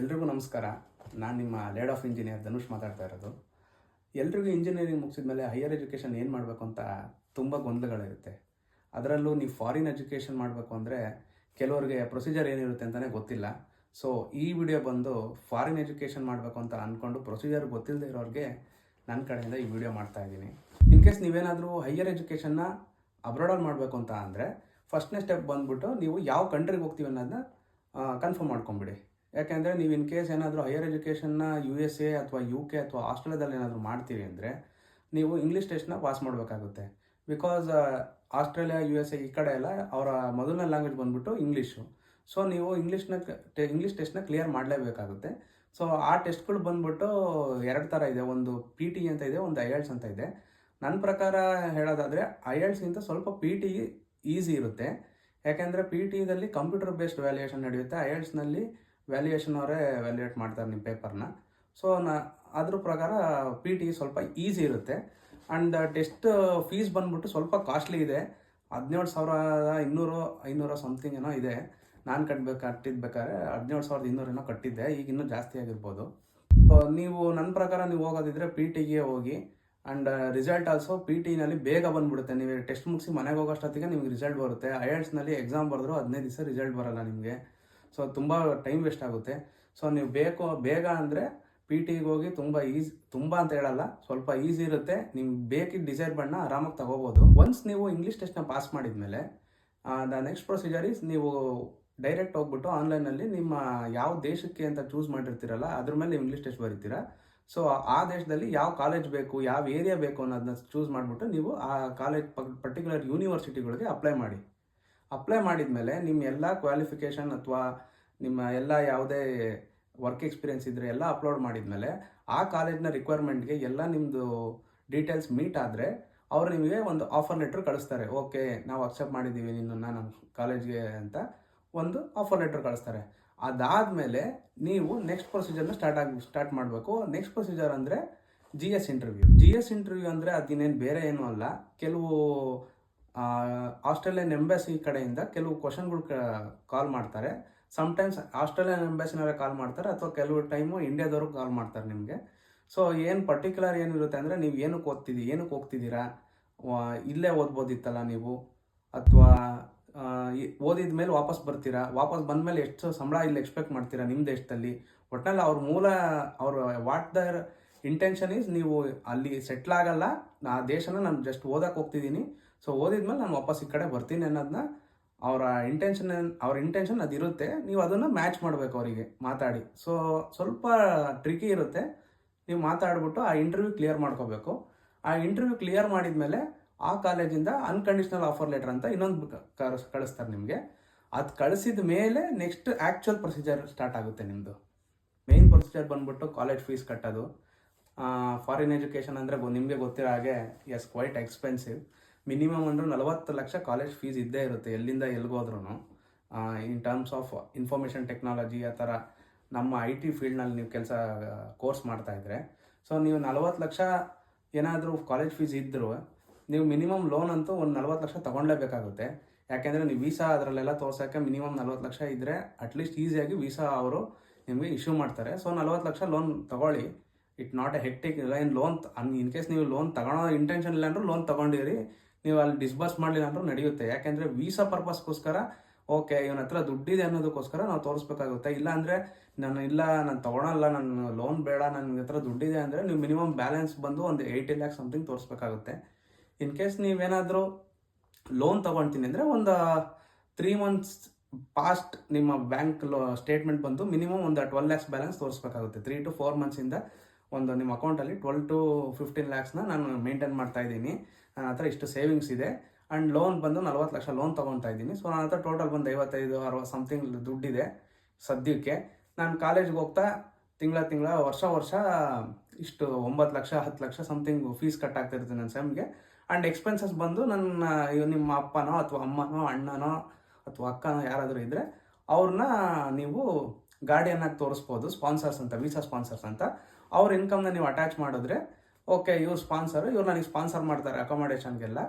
ಎಲ್ರಿಗೂ ನಮಸ್ಕಾರ. ನಾನು ನಿಮ್ಮ ಲೇಡ್ ಆಫ್ ಇಂಜಿನಿಯರ್ ಧನುಷ್ ಮಾತಾಡ್ತಾ ಇರೋದು. ಎಲ್ರಿಗೂ ಇಂಜಿನಿಯರಿಂಗ್ ಮುಗಿಸಿದ ಮೇಲೆ ಹೈಯರ್ ಎಜುಕೇಷನ್ ಏನು ಮಾಡಬೇಕು ಅಂತ ತುಂಬ ಗೊಂದಲಗಳಿರುತ್ತೆ. ಅದರಲ್ಲೂ ನೀವು ಫಾರಿನ್ ಎಜುಕೇಷನ್ ಮಾಡಬೇಕು ಅಂದರೆ ಕೆಲವರಿಗೆ ಪ್ರೊಸೀಜರ್ ಏನಿರುತ್ತೆ ಅಂತಲೇ ಗೊತ್ತಿಲ್ಲ. ಸೊ ಈ ವಿಡಿಯೋ ಬಂದು ಫಾರಿನ್ ಎಜುಕೇಷನ್ ಮಾಡಬೇಕು ಅಂತ ಅಂದ್ಕೊಂಡು ಪ್ರೊಸೀಜರ್ ಗೊತ್ತಿಲ್ಲದೆ ಇರೋರಿಗೆ ನನ್ನ ಕಡೆಯಿಂದ ಈ ವಿಡಿಯೋ ಮಾಡ್ತಾ ಇದ್ದೀನಿ. ಇನ್ ಕೇಸ್ ನೀವೇನಾದರೂ ಹೈಯರ್ ಎಜುಕೇಷನ್ನ ಅಬ್ರಾಡಲ್ಲಿ ಮಾಡಬೇಕು ಅಂತ ಅಂದರೆ ಫಸ್ಟ್ನೇ ಸ್ಟೆಪ್ ಬಂದ್ಬಿಟ್ಟು ನೀವು ಯಾವ ಕಂಟ್ರಿಗೆ ಹೋಗ್ತೀವಿ ಅನ್ನೋದನ್ನ ಕನ್ಫರ್ಮ್ ಮಾಡ್ಕೊಂಬಿಡಿ ಯಾಕೆಂದರೆ ನೀವು ಇನ್ ಕೇಸ್ ಏನಾದರೂ ಹೈಯರ್ ಎಜುಕೇಷನ್ನ ಯು ಎಸ್ ಎ ಅಥವಾ ಯು ಕೆ ಅಥವಾ ಆಸ್ಟ್ರೇಲಿಯಾದಲ್ಲಿ ಏನಾದರೂ ಮಾಡ್ತೀರಿ ಅಂದರೆ ನೀವು ಇಂಗ್ಲೀಷ್ ಟೆಸ್ಟ್ನ ಪಾಸ್ ಮಾಡಬೇಕಾಗುತ್ತೆ. Because Australia U S A ಈ ಕಡೆ ಎಲ್ಲ ಅವರ ಮೊದಲನೇ ಲ್ಯಾಂಗ್ವೇಜ್ ಬಂದ್ಬಿಟ್ಟು ಇಂಗ್ಲೀಷು ಸೊ ನೀವು ಇಂಗ್ಲೀಷ್ನ ಇಂಗ್ಲೀಷ್ ಟೆಸ್ಟ್ನ ಕ್ಲಿಯರ್ ಮಾಡಲೇಬೇಕಾಗುತ್ತೆ. ಸೊ ಆ ಟೆಸ್ಟ್ಗಳು ಬಂದ್ಬಿಟ್ಟು ಎರಡು ಥರ ಇದೆ. ಒಂದು ಪಿ ಟಿ ಅಂತ ಇದೆ, ಒಂದು ಐಎಲ್ಸ್ ಅಂತ ಇದೆ. ನನ್ನ ಪ್ರಕಾರ ಹೇಳೋದಾದರೆ ಐಎಲ್ಸ್ಗಿಂತ ಸ್ವಲ್ಪ ಪಿ ಟಿ ಈಸಿ ಇರುತ್ತೆ. ಯಾಕೆಂದರೆ ಪಿ ಟಿದಲ್ಲಿ ಕಂಪ್ಯೂಟರ್ ಬೇಸ್ಡ್ ವ್ಯಾಲ್ಯೂಯೇಷನ್ ನಡೆಯುತ್ತೆ. ಐಎಲ್ಸ್ನಲ್ಲಿ ವ್ಯಾಲ್ಯೂಯೇಷನ್ ಅವರೇ ವ್ಯಾಲ್ಯೂಯೇಟ್ ಮಾಡ್ತಾರೆ ನಿಮ್ಮ ಪೇಪರ್ನ ಸೊ ನಾ, ಅದ್ರ ಪ್ರಕಾರ ಪಿ ಟಿ ಸ್ವಲ್ಪ ಈಸಿ ಇರುತ್ತೆ. ಆ್ಯಂಡ್ ಟೆಸ್ಟ್ ಫೀಸ್ ಬಂದ್ಬಿಟ್ಟು ಸ್ವಲ್ಪ ಕಾಸ್ಟ್ಲಿ ಇದೆ. ಹದಿನೇಳು ಸಾವಿರದ ಇನ್ನೂರು, ಐನೂರು ಸಮಥಿಂಗ್ ಏನೋ ಇದೆ. ನಾನು ಕಟ್ಬೇಕು, ಕಟ್ಟಿದ್ಬೇಕಾದ್ರೆ ಹದಿನೇಳು ಸಾವಿರದ ಇನ್ನೂರೇನೋ ಕಟ್ಟಿದ್ದೆ. ಈಗ ಇನ್ನೂ ಜಾಸ್ತಿ ಆಗಿರ್ಬೋದು. ಸೊ ನೀವು ನನ್ನ ಪ್ರಕಾರ ನೀವು ಹೋಗೋದಿದ್ರೆ ಪಿ ಟಿಗೆ ಹೋಗಿ. ಆ್ಯಂಡ್ ರಿಸಲ್ಟ್ ಆಲ್ಸೋ ಪಿ ಟಿನಲ್ಲಿ ಬೇಗ ಬಂದ್ಬಿಡುತ್ತೆ. ನೀವು ಟೆಸ್ಟ್ ಮುಗಿಸಿ ಮನೆಗೆ ಹೋಗೋಷ್ಟೊತ್ತಿಗೆ ನಿಮ್ಗೆ ರಿಸಲ್ಟ್ ಬರುತ್ತೆ. ಐಎಲ್ಸ್ನಲ್ಲಿ ಎಕ್ಸಾಮ್ ಬರೆದ್ರು ಹದಿನೈದು ದಿವಸ ರಿಸಲ್ಟ್ ಬರಲ್ಲ ನಿಮಗೆ. ಸೊ ತುಂಬ ಟೈಮ್ ವೇಸ್ಟ್ ಆಗುತ್ತೆ. ಸೊ ನೀವು ಬೇಕು, ಬೇಗ ಅಂದರೆ ಪಿ ಟಿಗೆ ಹೋಗಿ ತುಂಬ ಈಸಿ ತುಂಬ ಅಂತ ಹೇಳಲ್ಲ, ಸ್ವಲ್ಪ ಈಸಿ ಇರುತ್ತೆ. ನಿಮ್ಗೆ ಬೇಕಿದ್ದ ಡಿಸೈರ್ ಬಣ್ಣ ಆರಾಮಾಗಿ ತಗೋಬೋದು. ಒನ್ಸ್ ನೀವು ಇಂಗ್ಲೀಷ್ ಟೆಸ್ಟ್ನ ಪಾಸ್ ಮಾಡಿದ್ಮೇಲೆ ದ ನೆಕ್ಸ್ಟ್ ಪ್ರೊಸೀಜರ್ ಈಸ್ ನೀವು ಡೈರೆಕ್ಟ್ ಹೋಗ್ಬಿಟ್ಟು ಆನ್ಲೈನಲ್ಲಿ ನಿಮ್ಮ ಯಾವ ದೇಶಕ್ಕೆ ಅಂತ ಚೂಸ್ ಮಾಡಿರ್ತೀರಲ್ಲ, ಅದ್ರ ಮೇಲೆ ನೀವು ಇಂಗ್ಲೀಷ್ ಟೆಸ್ಟ್ ಬರೀತೀರಾ. ಸೊ ಆ ದೇಶದಲ್ಲಿ ಯಾವ ಕಾಲೇಜ್ ಬೇಕು, ಯಾವ ಏರಿಯಾ ಬೇಕು ಅನ್ನೋದನ್ನ ಚೂಸ್ ಮಾಡಿಬಿಟ್ಟು ನೀವು ಆ ಕಾಲೇಜ್ ಪರ್ಟಿಕ್ಯುಲರ್ ಯೂನಿವರ್ಸಿಟಿಗಳಿಗೆ ಅಪ್ಲೈ ಮಾಡಿ. ಅಪ್ಲೈ ಮಾಡಿದ ಮೇಲೆ ನಿಮ್ಮ ಎಲ್ಲ ಕ್ವಾಲಿಫಿಕೇಷನ್ ಅಥವಾ ನಿಮ್ಮ ಎಲ್ಲ ಯಾವುದೇ ವರ್ಕ್ ಎಕ್ಸ್ಪೀರಿಯನ್ಸ್ ಇದ್ದರೆ ಎಲ್ಲ ಅಪ್ಲೋಡ್ ಮಾಡಿದ ಮೇಲೆ ಆ ಕಾಲೇಜ್ನ ರಿಕ್ವೈರ್ಮೆಂಟ್ಗೆ ಎಲ್ಲ ನಿಮ್ಮದು ಡೀಟೇಲ್ಸ್ ಮೀಟ್ ಆದರೆ ಅವರು ನಿಮಗೆ ಒಂದು ಆಫರ್ ಲೆಟ್ರ್ ಕಳಿಸ್ತಾರೆ. ಓಕೆ ನಾವು ಅಕ್ಸೆಪ್ಟ್ ಮಾಡಿದ್ದೀವಿ ನಿನ್ನನ್ನು ನಮ್ಮ ಕಾಲೇಜ್ಗೆ ಅಂತ ಒಂದು ಆಫರ್ ಲೆಟ್ರ್ ಕಳಿಸ್ತಾರೆ. ಅದಾದಮೇಲೆ ನೀವು ನೆಕ್ಸ್ಟ್ ಪ್ರೊಸೀಜರ್ನ ಸ್ಟಾರ್ಟ್ ಆಗಿ ಸ್ಟಾರ್ಟ್ ಮಾಡಬೇಕು. ನೆಕ್ಸ್ಟ್ ಪ್ರೊಸೀಜರ್ ಅಂದರೆ G S interview G S interview ಅಂದರೆ ಅದಿನ್ನೇನು ಬೇರೆ ಏನೂ ಅಲ್ಲ. ಕೆಲವು ಆಸ್ಟ್ರೇಲಿಯನ್ ಎಂಬಸಿ ಕಡೆಯಿಂದ ಕೆಲವು ಕ್ವಶನ್ಗಳು ಕಾಲ್ ಮಾಡ್ತಾರೆ. ಸಮ್ಟೈಮ್ಸ್ ಆಸ್ಟ್ರೇಲಿಯನ್ ಎಂಬಸಿನವರೇ ಕಾಲ್ ಮಾಡ್ತಾರೆ ಅಥವಾ ಕೆಲವು ಟೈಮು ಇಂಡಿಯಾದವರು ಕಾಲ್ ಮಾಡ್ತಾರೆ ನಿಮಗೆ. ಸೊ ಏನು ಪರ್ಟಿಕ್ಯುಲರ್ ಏನಿರುತ್ತೆ ಅಂದರೆ ನೀವು ಏನಕ್ಕೆ ಓದ್ತಿದ್ದೀರಿ ಏನಕ್ಕೆ ಹೋಗ್ತಿದ್ದೀರಾ? ಇಲ್ಲೇ ಓದ್ಬೋದಿತ್ತಲ್ಲ ನೀವು? ಅಥವಾ ಓದಿದ ಮೇಲೆ ವಾಪಸ್ ಬರ್ತೀರಾ? ವಾಪಸ್ ಬಂದ ಮೇಲೆ ಎಷ್ಟು ಸಂಬಳ ಇಲ್ಲಿ ಎಕ್ಸ್ಪೆಕ್ಟ್ ಮಾಡ್ತೀರಾ ನಿಮ್ಮ ದೇಶದಲ್ಲಿ? ಒಟ್ಟಿನಲ್ಲಿ ಅವ್ರ ಮೂಲ, ಅವ್ರ ವಾಟ್ ದರ್ ಇಂಟೆನ್ಷನ್ ಈಸ್ ನೀವು ಅಲ್ಲಿ ಸೆಟ್ಲ್ ಆಗಲ್ಲ. ಆ ದೇಶನ ನಾನು ಜಸ್ಟ್ ಓದಕ್ಕೆ ಹೋಗ್ತಿದ್ದೀನಿ. ಸೊ ಓದಿದ್ಮೇಲೆ ನಾನು ವಾಪಸ್ ಈ ಕಡೆ ಬರ್ತೀನಿ ಅನ್ನೋದನ್ನ ಅವರ ಇಂಟೆನ್ಷನ್ ಅವ್ರ ಇಂಟೆನ್ಷನ್ ಅದಿರುತ್ತೆ ನೀವು ಅದನ್ನು ಮ್ಯಾಚ್ ಮಾಡಬೇಕು ಅವರಿಗೆ, ಮಾತಾಡಿ. ಸೊ ಸ್ವಲ್ಪ ಟ್ರಿಕಿ ಇರುತ್ತೆ. ನೀವು ಮಾತಾಡ್ಬಿಟ್ಟು ಆ ಇಂಟರ್ವ್ಯೂ ಕ್ಲಿಯರ್ ಮಾಡ್ಕೋಬೇಕು. ಆ ಇಂಟರ್ವ್ಯೂ ಕ್ಲಿಯರ್ ಮಾಡಿದ್ಮೇಲೆ ಆ ಕಾಲೇಜಿಂದ ಅನ್ಕಂಡೀಷನಲ್ ಆಫರ್ ಲೆಟರ್ ಅಂತ ಇನ್ನೊಂದು ಕಳ್ಸ್ ಕಳಿಸ್ತಾರೆ ನಿಮಗೆ. ಅದು ಕಳಿಸಿದ ಮೇಲೆ ನೆಕ್ಸ್ಟ್ ಆ್ಯಕ್ಚುಯಲ್ ಪ್ರೊಸೀಜರ್ ಸ್ಟಾರ್ಟ್ ಆಗುತ್ತೆ ನಿಮ್ಮದು ಮೇನ್ ಪ್ರೊಸೀಜರ್ ಬಂದ್ಬಿಟ್ಟು ಕಾಲೇಜ್ ಫೀಸ್ ಕಟ್ಟೋದು. ಫಾರಿನ್ ಎಜುಕೇಷನ್ ಅಂದರೆ ನಿಮಗೆ ಗೊತ್ತಿರೋ ಹಾಗೆ ಎಸ್ ಕ್ವೈಟ್ ಎಕ್ಸ್ಪೆನ್ಸಿವ್ ಮಿನಿಮಮ್ ಅಂದ್ರೆ ನಲವತ್ತು ಲಕ್ಷ ಕಾಲೇಜ್ ಫೀಸ್ ಇದ್ದೇ ಇರುತ್ತೆ, ಎಲ್ಲಿಂದ ಎಲ್ಗೋದ್ರೂ in terms of information technology ಆ ಥರ ನಮ್ಮ ಐ ಟಿ ಫೀಲ್ಡ್ನಲ್ಲಿ ನೀವು ಕೆಲಸ ಕೋರ್ಸ್ ಮಾಡ್ತಾಯಿದ್ರೆ ಸೊ ನೀವು ನಲವತ್ತು ಲಕ್ಷ ಏನಾದರೂ ಕಾಲೇಜ್ ಫೀಸ್ ಇದ್ದರೂ ನೀವು ಮಿನಿಮಮ್ ಲೋನ್ ಅಂತೂ ಒಂದು ನಲ್ವತ್ತು ಲಕ್ಷ ತೊಗೊಳ್ಳೇಬೇಕಾಗುತ್ತೆ ಯಾಕೆಂದರೆ ನೀವು ವೀಸಾ ಅದರಲ್ಲೆಲ್ಲ ತೋರ್ಸೋಕ್ಕೆ ಮಿನಿಮಮ್ ನಲ್ವತ್ತು ಲಕ್ಷ ಇದ್ದರೆ ಅಟ್ಲೀಸ್ಟ್ ಈಸಿಯಾಗಿ ವೀಸಾ ಅವರು ನಿಮಗೆ ಇಶ್ಯೂ ಮಾಡ್ತಾರೆ. ಸೊ ನಲವತ್ತು ಲಕ್ಷ ಲೋನ್ ತಗೊಳ್ಳಿ. ಇಟ್ ನಾಟ್ ಎ ಹೆಕ್ಟಿಕ್ ಏನು ಲೋನ್ ಇನ್ ಕೇಸ್ ನೀವು ಲೋನ್ ತಗೊಳ್ಳೋ ಇಂಟೆನ್ಷನ್ ಇಲ್ಲ ಅಂದ್ರೂ ಲೋನ್ ತಗೊಂಡಿರಿ. ನೀವು ಅಲ್ಲಿ ಡಿಸ್ಬರ್ಸ್ ಮಾಡಲಿಲ್ಲ ಅಂದ್ರೂ ನಡೆಯುತ್ತೆ. ಯಾಕೆಂದರೆ ವೀಸಾ ಪರ್ಪಸ್ಗೋಸ್ಕರ ಓಕೆ ಇವನ ಹತ್ರ ದುಡ್ಡಿದೆ ಅನ್ನೋದಕ್ಕೋಸ್ಕರ ನಾವು ತೋರಿಸ್ಬೇಕಾಗುತ್ತೆ. ಇಲ್ಲ ಅಂದರೆ ನಾನು ಇಲ್ಲ, ನಾನು ತೊಗೊಳಲ್ಲ ನನ್ನ ಲೋನ್ ಬೇಡ ನನ್ನ ಹತ್ರ ದುಡ್ಡಿದೆ ಅಂದರೆ ನೀವು ಮಿನಿಮಮ್ ಬ್ಯಾಲೆನ್ಸ್ ಬಂದು ಒಂದು ಏಯ್ಟಿ ಲ್ಯಾಕ್ ಸಮಥಿಂಗ್ ತೋರಿಸ್ಬೇಕಾಗುತ್ತೆ. ಇನ್ ಕೇಸ್ ನೀವೇನಾದರೂ ಲೋನ್ ತೊಗೊಳ್ತೀನಿ ಅಂದರೆ ಒಂದು ತ್ರೀ ಮಂತ್ಸ್ ಪಾಸ್ಟ್ ನಿಮ್ಮ ಬ್ಯಾಂಕ್ ಲೋ ಸ್ಟೇಟ್ಮೆಂಟ್ ಬಂದು ಮಿನಿಮಮ್ ಒಂದು ಟ್ವೆಲ್ ಲ್ಯಾಕ್ಸ್ ಬ್ಯಾಲೆನ್ಸ್ ತೋರಿಸ್ಬೇಕಾಗುತ್ತೆ. ತ್ರೀ ಟು ಫೋರ್ ಮಂತ್ಸಿಂದ ಒಂದು ನಿಮ್ಮ ಅಕೌಂಟಲ್ಲಿ ಟ್ವೆಲ್ ಟು ಫಿಫ್ಟೀನ್ ಲ್ಯಾಕ್ಸ್ನ ನಾನು ಮೇಂಟೈನ್ ಮಾಡ್ತಾ ಇದ್ದೀನಿ. ನನ್ನ ಹತ್ರ ಇಷ್ಟು ಸೇವಿಂಗ್ಸ್ ಇದೆ. ಆ್ಯಂಡ್ ಲೋನ್ ಬಂದು ನಲ್ವತ್ತು ಲಕ್ಷ ಲೋನ್ ತೊಗೊತಾ ಇದ್ದೀನಿ. ಸೊ ನನ್ನ ಹತ್ರ ಟೋಟಲ್ ಬಂದು ಐವತ್ತೈದು, ಅರವತ್ತು ಸಮಥಿಂಗ್ ದುಡ್ಡಿದೆ ಸದ್ಯಕ್ಕೆ. ನಾನು ಕಾಲೇಜ್ಗೆ ಹೋಗ್ತಾ ತಿಂಗಳ ತಿಂಗಳ, ವರ್ಷ ವರ್ಷ ಇಷ್ಟು ಒಂಬತ್ತು ಲಕ್ಷ, ಹತ್ತು ಲಕ್ಷ ಸಮಥಿಂಗ್ ಫೀಸ್ ಕಟ್ ಇರ್ತೀನಿ ನನ್ನ ಸೆಮ್ಗೆ ಆ್ಯಂಡ್ ಎಕ್ಸ್ಪೆನ್ಸಸ್ ಬಂದು ನನ್ನ ನಿಮ್ಮ ಅಪ್ಪನೋ ಅಥವಾ ಅಮ್ಮನೋ, ಅಣ್ಣನೋ ಅಥವಾ ಅಕ್ಕನೋ ಯಾರಾದರೂ ಇದ್ದರೆ ಅವ್ರನ್ನ ನೀವು ಗಾಡಿಯನ್ನಾಗಿ ತೋರಿಸ್ಬೋದು. ಸ್ಪಾನ್ಸರ್ಸ್ ಅಂತ ವೀಸಾ ಸ್ಪಾನ್ಸರ್ಸ್ ಅಂತ. ಅವ್ರ ಇನ್ಕಮ್ನ ನೀವು ಅಟ್ಯಾಚ್ ಮಾಡಿದ್ರೆ ಓಕೆ, ಇವ್ರು ಸ್ಪಾನ್ಸರ್ ಇವ್ರು ನನಗೆ ಸ್ಪಾನ್ಸರ್ ಮಾಡ್ತಾರೆ ಅಕೊಮಡೇಷನ್ಗೆಲ್ಲ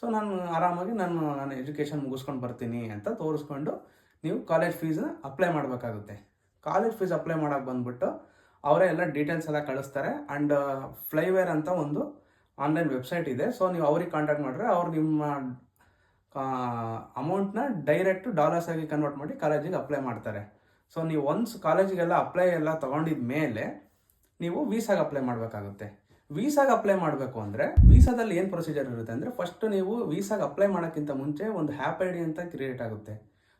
ಸೊ ನಾನು ಆರಾಮಾಗಿ ನಾನು ನಾನು ಎಜುಕೇಷನ್ ಮುಗಿಸ್ಕೊಂಡು ಬರ್ತೀನಿ ಅಂತ ತೋರಿಸ್ಕೊಂಡು ನೀವು ಕಾಲೇಜ್ ಫೀಸ್ನ ಅಪ್ಲೈ ಮಾಡಬೇಕಾಗುತ್ತೆ. ಕಾಲೇಜ್ ಫೀಸ್ ಅಪ್ಲೈ ಮಾಡೋಕೆ ಬಂದ್ಬಿಟ್ಟು ಅವರೇ ಎಲ್ಲ ಡೀಟೇಲ್ಸ್ ಎಲ್ಲ ಕಳಿಸ್ತಾರೆ ಆ್ಯಂಡ್ ಫ್ಲೈವೇರ್ ಅಂತ ಒಂದು ಆನ್ಲೈನ್ ವೆಬ್ಸೈಟ್ ಇದೆ. ಸೊ ನೀವು ಅವ್ರಿಗೆ ಕಾಂಟ್ಯಾಕ್ಟ್ ಮಾಡಿದ್ರೆ ಅವ್ರು ನಿಮ್ಮ ಅಮೌಂಟ್ನ ಡೈರೆಕ್ಟ್ ಡಾಲರ್ಸ್ ಆಗಿ ಕನ್ವರ್ಟ್ ಮಾಡಿ ಕಾಲೇಜಿಗೆ ಅಪ್ಲೈ ಮಾಡ್ತಾರೆ. ಸೊ ನೀವು ಒನ್ಸ್ ಕಾಲೇಜಿಗೆಲ್ಲ ಅಪ್ಲೈ ಎಲ್ಲ ತೊಗೊಂಡಿದ ಮೇಲೆ ನೀವು ವೀಸಾಗೆ ಅಪ್ಲೈ ಮಾಡಬೇಕಾಗುತ್ತೆ. ವೀಸಾಗೆ ಅಪ್ಲೈ ಮಾಡಬೇಕು ಅಂದರೆ ವೀಸಾದಲ್ಲಿ ಏನು ಪ್ರೊಸೀಜರ್ ಇರುತ್ತೆ ಅಂದರೆ ಫಸ್ಟ್ ನೀವು ವೀಸಾಗೆ ಅಪ್ಲೈ ಮಾಡೋಕ್ಕಿಂತ ಮುಂಚೆ ಒಂದು ಹ್ಯಾಪ್ ಐ ಡಿ ಅಂತ ಕ್ರಿಯೇಟ್ ಆಗುತ್ತೆ.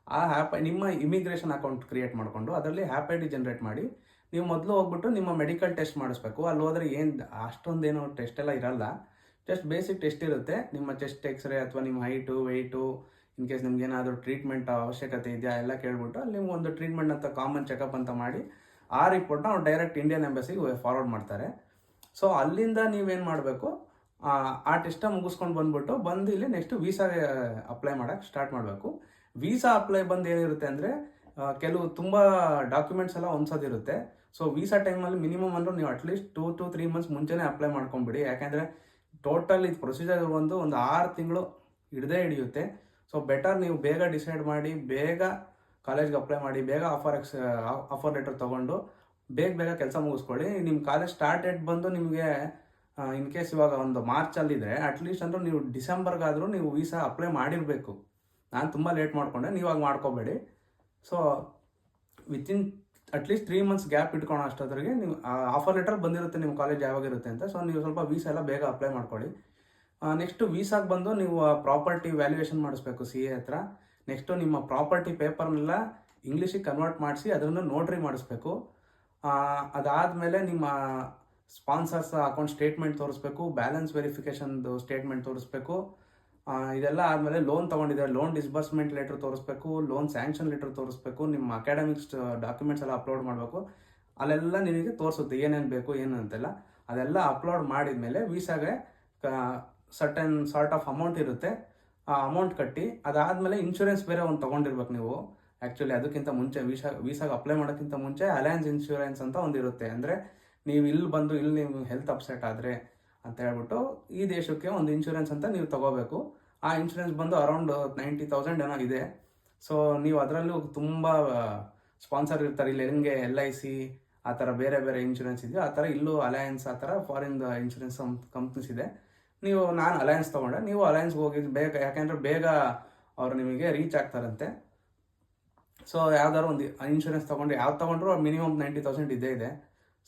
ಆ ಹ್ಯಾಪ್ ನಿಮ್ಮ ಇಮಿಗ್ರೇಷನ್ ಅಕೌಂಟ್ ಕ್ರಿಯೇಟ್ ಮಾಡಿಕೊಂಡು, ಅದರಲ್ಲಿ ಹ್ಯಾಪ್ ಐ ಡಿ ಜನ್ರೇಟ್ ಮಾಡಿ, ನೀವು ಮೊದಲು ಹೋಗ್ಬಿಟ್ಟು ನಿಮ್ಮ ಮೆಡಿಕಲ್ ಟೆಸ್ಟ್ ಮಾಡಿಸ್ಬೇಕು. ಅಲ್ಲಿ ಹೋದರೆ ಏನು, ಅಷ್ಟೊಂದೇನು ಟೆಸ್ಟ್ ಎಲ್ಲ ಇರಲ್ಲ. ಜಸ್ಟ್ ಬೇಸಿಕ್ ಟೆಸ್ಟ್ ಇರುತ್ತೆ. ನಿಮ್ಮ ಚೆಸ್ಟ್ ಎಕ್ಸ್ರೇ ಅಥವಾ ನಿಮ್ಮ ಹೈಟು ವೆಯ್ಟು ಇನ್ ಕೇಸ್ ನಿಮ್ಗೆ ಏನಾದರೂ ಟ್ರೀಟ್ಮೆಂಟ್ ಅವಶ್ಯಕತೆ ಇದೆಯಾ ಎಲ್ಲ ಕೇಳ್ಬಿಟ್ಟು, ಅಲ್ಲಿ ನಿಮ್ಗೆ ಒಂದು ಟ್ರೀಟ್ಮೆಂಟ್ ಅಂತ ಕಾಮನ್ ಚೆಕಪ್ ಅಂತ ಮಾಡಿ, ಆ ರಿಪೋರ್ಟ್ನ ಅವ್ರು ಡೈರೆಕ್ಟ್ ಇಂಡಿಯನ್ ಎಂಬಸಿಗೆ ಫಾರ್ವರ್ಡ್ ಮಾಡ್ತಾರೆ. ಸೊ ಅಲ್ಲಿಂದ ನೀವೇನು ಮಾಡಬೇಕು? ಆ ಟೆಸ್ಟ ಮುಗಿಸ್ಕೊಂಡು ಬಂದ್ಬಿಟ್ಟು ಬಂದು ಇಲ್ಲಿ ನೆಕ್ಸ್ಟ್ ವೀಸಾಗೆ ಅಪ್ಲೈ ಮಾಡೋಕ್ಕೆ ಸ್ಟಾರ್ಟ್ ಮಾಡಬೇಕು. ವೀಸಾ ಅಪ್ಲೈ ಬಂದು ಏನಿರುತ್ತೆ ಅಂದರೆ ಕೆಲವು ತುಂಬ ಡಾಕ್ಯುಮೆಂಟ್ಸ್ ಎಲ್ಲ ಹೊಂದ್ಸೋದಿರುತ್ತೆ ಸೊ ವೀಸಾ ಟೈಮಲ್ಲಿ ಮಿನಿಮಮ್ ಅಂದರೂ ನೀವು at least two to three months ಮುಂಚೆನೇ ಅಪ್ಲೈ ಮಾಡ್ಕೊಂಬಿಡಿ. ಯಾಕೆಂದರೆ ಟೋಟಲ್ ಇದು ಪ್ರೊಸೀಜರ್ ಒಂದು ಒಂದು ಆರು ತಿಂಗಳು ಹಿಡದೇ ಹಿಡಿಯುತ್ತೆ. ಸೊ ಬೆಟರ್ ನೀವು ಬೇಗ ಡಿಸೈಡ್ ಮಾಡಿ, ಬೇಗ ಕಾಲೇಜ್ಗೆ ಅಪ್ಲೈ ಮಾಡಿ, ಬೇಗ ಆಫರ್ ಎಕ್ಸ್ ಆಫರ್ ಲೆಟರ್ ತೊಗೊಂಡು ಬೇಗ ಬೇಗ ಕೆಲಸ ಮುಗಿಸ್ಕೊಳ್ಳಿ. ನಿಮ್ಮ ಕಾಲೇಜ್ ಸ್ಟಾರ್ಟ್ ಡೇಟ್ ಬಂದು ನಿಮಗೆ ಇನ್ ಕೇಸ್ ಇವಾಗ ಒಂದು ಮಾರ್ಚಲ್ಲಿದೆ ಅಟ್ಲೀಸ್ಟ್ ಅಂದ್ರೆ ನೀವು ಡಿಸೆಂಬರ್ಗಾದರೂ ನೀವು ವೀಸಾ ಅಪ್ಲೈ ಮಾಡಿರಬೇಕು. ನಾನು ತುಂಬ ಲೇಟ್ ಮಾಡಿಕೊಂಡೆ ನೀವಾಗ ಮಾಡ್ಕೋಬೇಡಿ. So within at least three months gap ಇಟ್ಕೊಳ್ಳೋ ಅಷ್ಟೊತ್ತರಿಗೆ ನೀವು ಆಫರ್ ಲೆಟರ್ ಬಂದಿರುತ್ತೆ ನಿಮ್ಮ ಕಾಲೇಜ್ ಯಾವಾಗ ಇರುತ್ತೆ ಅಂತ. ಸೊ ನೀವು ಸ್ವಲ್ಪ ವೀಸಾ ಎಲ್ಲ ಬೇಗ ಅಪ್ಲೈ ಮಾಡ್ಕೊಳ್ಳಿ. ನೆಕ್ಸ್ಟು ವೀಸಾಗೆ ಬಂದು ನೀವು ಪ್ರಾಪರ್ಟಿ ವ್ಯಾಲ್ಯೂಯೇಷನ್ ಮಾಡಿಸ್ಬೇಕು ಸಿ ಎ ಹತ್ರ. ನೆಕ್ಸ್ಟು ನಿಮ್ಮ ಪ್ರಾಪರ್ಟಿ ಪೇಪರ್ನೆಲ್ಲ ಇಂಗ್ಲೀಷಿಗೆ ಕನ್ವರ್ಟ್ ಮಾಡಿಸಿ, ಅದನ್ನು ನೋಟ್ರಿ ಮಾಡಿಸ್ಬೇಕು. ಅದಾದಮೇಲೆ ನಿಮ್ಮ ಸ್ಪಾನ್ಸರ್ಸ್ ಅಕೌಂಟ್ ಸ್ಟೇಟ್ಮೆಂಟ್ ತೋರಿಸ್ಬೇಕು, ಬ್ಯಾಲೆನ್ಸ್ ವೆರಿಫಿಕೇಷನ್ದು ಸ್ಟೇಟ್ಮೆಂಟ್ ತೋರಿಸ್ಬೇಕು. ಇದೆಲ್ಲ ಆದಮೇಲೆ ಲೋನ್ ತೊಗೊಂಡಿದ್ದಾರೆ? ಲೋನ್ ಡಿಸ್ಬರ್ಸ್ಮೆಂಟ್ ಲೆಟರ್ ತೋರಿಸ್ಬೇಕು, ಲೋನ್ ಸ್ಯಾಂಕ್ಷನ್ ಲೆಟರ್ ತೋರಿಸ್ಬೇಕು, ನಿಮ್ಮ ಅಕಾಡೆಮಿಕ್ಸ್ ಡಾಕ್ಯುಮೆಂಟ್ಸ್ ಎಲ್ಲ ಅಪ್ಲೋಡ್ ಮಾಡಬೇಕು. ಅಲ್ಲೆಲ್ಲ ನಿಮಗೆ ತೋರಿಸುತ್ತೆ, ಏನೇನು ಬೇಕು ಏನು ಅಂತೆಲ್ಲ. ಅದೆಲ್ಲ ಅಪ್ಲೋಡ್ ಮಾಡಿದ ಮೇಲೆ ವೀಸಾಗೆ ಸರ್ಟನ್ ಸಾರ್ಟ್ ಆಫ್ ಅಮೌಂಟ್ ಇರುತ್ತೆ. ಆ ಅಮೌಂಟ್ ಕಟ್ಟಿ, ಅದಾದಮೇಲೆ ಇನ್ಶೂರೆನ್ಸ್ ಬೇರೆ ಒಂದು ತೊಗೊಂಡಿರ್ಬೇಕು ನೀವು. ಆ್ಯಕ್ಚುಲಿ ಅದಕ್ಕಿಂತ ಮುಂಚೆ ವೀಸಾ ವೀಸಾಗೆ ಅಪ್ಲೈ ಮಾಡೋಕ್ಕಿಂತ ಮುಂಚೆ ಅಲಯನ್ಸ್ ಇನ್ಶೂರೆನ್ಸ್ ಅಂತ ಒಂದು ಇರುತ್ತೆ. ಅಂದರೆ ನೀವು ಇಲ್ಲಿ ಬಂದು, ಇಲ್ಲಿ ನೀವು ಹೆಲ್ತ್ ಅಪ್ಸೆಟ್ ಆದರೆ ಅಂತ ಹೇಳ್ಬಿಟ್ಟು, ಈ ದೇಶಕ್ಕೆ ಒಂದು ಇನ್ಶೂರೆನ್ಸ್ ಅಂತ ನೀವು ತಗೋಬೇಕು. ಆ ಇನ್ಶೂರೆನ್ಸ್ ಬಂದು ಅರೌಂಡ್ ನೈಂಟಿ ತೌಸಂಡ್ ಏನೋ ಇದೆ. ಸೊ ನೀವು ಅದರಲ್ಲೂ ತುಂಬ ಸ್ಪಾನ್ಸರ್ ಇರ್ತಾರೆ. ಇಲ್ಲಿ ಹೆಂಗೆ ಎಲ್ ಐ ಸಿ ಆ ಥರ ಬೇರೆ ಬೇರೆ ಇನ್ಶೂರೆನ್ಸ್ ಇದೆಯೋ, ಆ ಥರ ಇಲ್ಲೂ ಅಲಯನ್ಸ್ ಆ ಥರ ಫಾರಿನ್ ಇನ್ಶೂರೆನ್ಸ್ ಕಂಪ್ನೀಸ್ ಇದೆ. ನೀವು, ನಾನು ಅಲಯನ್ಸ್ ತೊಗೊಂಡೆ. ನೀವು ಅಲಯನ್ಸ್ಗೆ ಹೋಗಿ ಬೇಗ, ಯಾಕೆಂದರೆ ಬೇಗ ಅವರು ನಿಮಗೆ ರೀಚ್ ಆಗ್ತಾರಂತೆ. ಸೊ ಯಾವ್ದಾದ್ರು ಒಂದು ಇನ್ಶೂರೆನ್ಸ್ ತೊಗೊಂಡು ಯಾವ್ದು ತೊಗೊಂಡ್ರು ಮಿನಿಮಮ್ ನೈಂಟಿ ತೌಸಂಡ್ ಇದೇ ಇದೆ.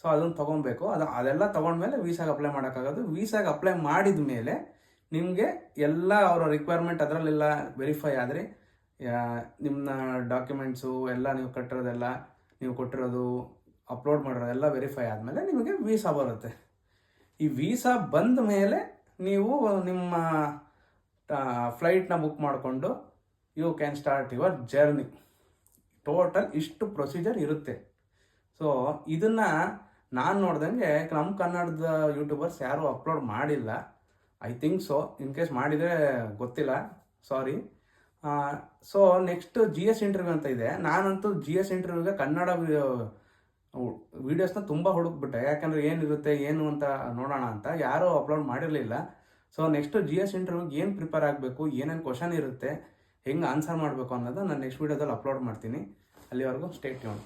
ಸೊ ಅದನ್ನು ತೊಗೊಬೇಕು ಅದು, ಅದೆಲ್ಲ ತೊಗೊಂಡ್ಮೇಲೆ ವೀಸಾಗೆ ಅಪ್ಲೈ ಮಾಡೋಕ್ಕಾಗೋದು. ವೀಸಾಗೆ ಅಪ್ಲೈ ಮಾಡಿದ ಮೇಲೆ ನಿಮಗೆ ಎಲ್ಲ ಅವರ ರಿಕ್ವೈರ್ಮೆಂಟ್ ಅದರಲ್ಲೆಲ್ಲ ವೆರಿಫೈ ಆದರೆ ನಿಮ್ಮ ಡಾಕ್ಯುಮೆಂಟ್ಸು ಎಲ್ಲ ನೀವು ಕಟ್ಟಿರೋದೆಲ್ಲ, ನೀವು ಕೊಟ್ಟಿರೋದು ಅಪ್ಲೋಡ್ ಮಾಡಿರೋದೆಲ್ಲ ವೆರಿಫೈ ಆದಮೇಲೆ ನಿಮಗೆ ವೀಸಾ ಬರುತ್ತೆ. ಈ ವೀಸಾ ಬಂದ ಮೇಲೆ ನೀವು ನಿಮ್ಮ ಫ್ಲೈಟ್ನ ಬುಕ್ ಮಾಡಿಕೊಂಡು you can start your journey total ಇಷ್ಟು ಪ್ರೊಸೀಜರ್ ಇರುತ್ತೆ. ಸೊ ಇದನ್ನು ನಾನು ನೋಡ್ದಂಗೆ ನಮ್ಮ ಕನ್ನಡದ ಯೂಟ್ಯೂಬರ್ಸ್ ಯಾರೂ ಅಪ್ಲೋಡ್ ಮಾಡಿಲ್ಲ. I think so in case ಮಾಡಿದರೆ ಗೊತ್ತಿಲ್ಲ sorry so next G S interview ಅಂತ ಇದೆ. ನಾನಂತೂ ಜಿ ಎಸ್ ಇಂಟರ್ವ್ಯೂಗೆ ಕನ್ನಡ ವೀಡಿಯೋಸ್ನ ತುಂಬ ಹುಡುಕ್ಬಿಟ್ಟೆ. ಯಾಕಂದರೆ ಏನಿರುತ್ತೆ, ಏನು ಅಂತ ನೋಡೋಣ ಅಂತ. ಯಾರೂ ಅಪ್ಲೋಡ್ ಮಾಡಿರಲಿಲ್ಲ. ಸೊ ನೆಕ್ಸ್ಟ್ ಜಿ ಎಸ್ ಇಂಟರ್ವ್ಯೂಗೆ ಏನು ಪ್ರಿಪೇರ್ ಆಗಬೇಕು, ಏನೇನು ಕ್ವಶನ್ ಇರುತ್ತೆ ಹೆಂಗೆ ಆನ್ಸರ್ ಮಾಡಬೇಕು ಅನ್ನೋದು ನಾನು ನೆಕ್ಸ್ಟ್ ವೀಡಿಯೋದಲ್ಲಿ ಅಪ್ಲೋಡ್ ಮಾಡ್ತೀನಿ. ಅಲ್ಲಿವರೆಗೂ ಸ್ಟೇಟ್ ಟ್ಯೂನ್